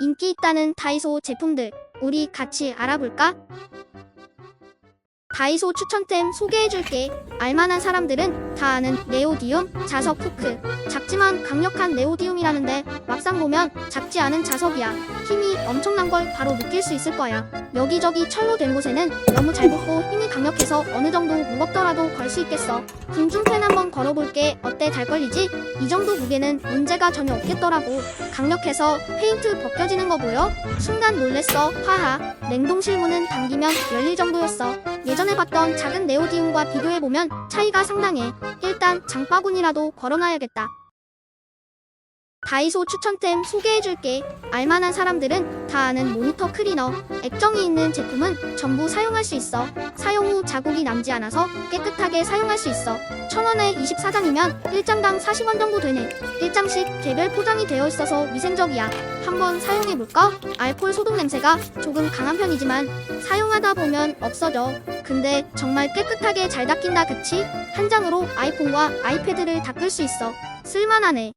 인기 있다는 다이소 제품들 우리 같이 알아볼까? 다이소 추천템 소개해줄게. 알만한 사람들은 다 아는 네오디움 자석 포크. 작지만 강력한 네오디움이라는데 막상 보면 작지 않은 자석이야. 힘이 엄청난 걸 바로 느낄 수 있을 거야. 여기저기 철로 된 곳에는 너무 잘 붙고 힘이 강력해서 어느 정도 무겁더라도 걸 수 있겠어. 궁중팬 한번 걸어볼게. 어때 잘 걸리지? 이 정도 무게는 문제가 전혀 없겠더라고. 강력해서 페인트 벗겨지는 거 보여? 순간 놀랬어. 하하. 냉동 실 문은 당기면 열릴 정도였어. 예전에 봤던 작은 네오디움과 비교해보면 차이가 상당해. 일단 장바구니라도 걸어놔야겠다. 다이소 추천템 소개해줄게. 알만한 사람들은 다 아는 모니터 클리너. 액정이 있는 제품은 전부 사용할 수 있어. 사용 후 자국이 남지 않아서 깨끗하게 사용할 수 있어. 천원에 24장이면 1장당 40원 정도 되네. 1장씩 개별 포장이 되어 있어서 위생적이야. 한번 사용해볼까? 알콜 소독 냄새가 조금 강한 편이지만 사용하다 보면 없어져. 근데 정말 깨끗하게 잘 닦인다 그치? 한 장으로 아이폰과 아이패드를 닦을 수 있어. 쓸만하네.